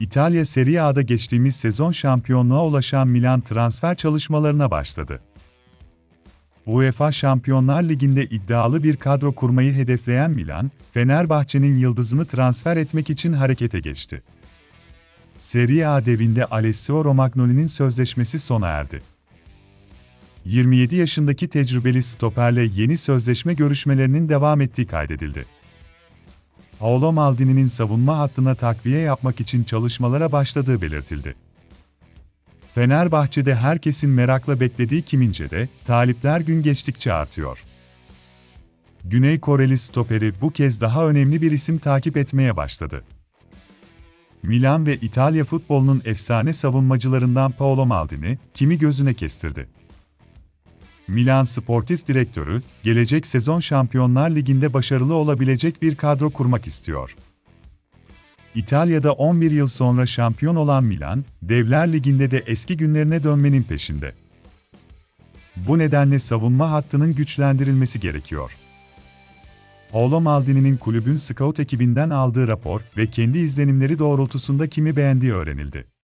İtalya Serie A'da geçtiğimiz sezon şampiyonluğa ulaşan Milan transfer çalışmalarına başladı. UEFA Şampiyonlar Ligi'nde iddialı bir kadro kurmayı hedefleyen Milan, Fenerbahçe'nin yıldızını transfer etmek için harekete geçti. Serie A devinde Alessio Romagnoli'nin sözleşmesi sona erdi. 27 yaşındaki tecrübeli stoperle yeni sözleşme görüşmelerinin devam ettiği kaydedildi. Paolo Maldini'nin savunma hattına takviye yapmak için çalışmalara başladığı belirtildi. Fenerbahçe'de herkesin merakla beklediği Kimince'de, talipler gün geçtikçe artıyor. Güney Koreli stoperi bu kez daha önemli bir isim takip etmeye başladı. Milan ve İtalya futbolunun efsane savunmacılarından Paolo Maldini, kimi gözüne kestirdi. Milan Sportif Direktörü, gelecek sezon Şampiyonlar Ligi'nde başarılı olabilecek bir kadro kurmak istiyor. İtalya'da 11 yıl sonra şampiyon olan Milan, Devler Ligi'nde de eski günlerine dönmenin peşinde. Bu nedenle savunma hattının güçlendirilmesi gerekiyor. Paolo Maldini'nin kulübün scout ekibinden aldığı rapor ve kendi izlenimleri doğrultusunda kimi beğendiği öğrenildi.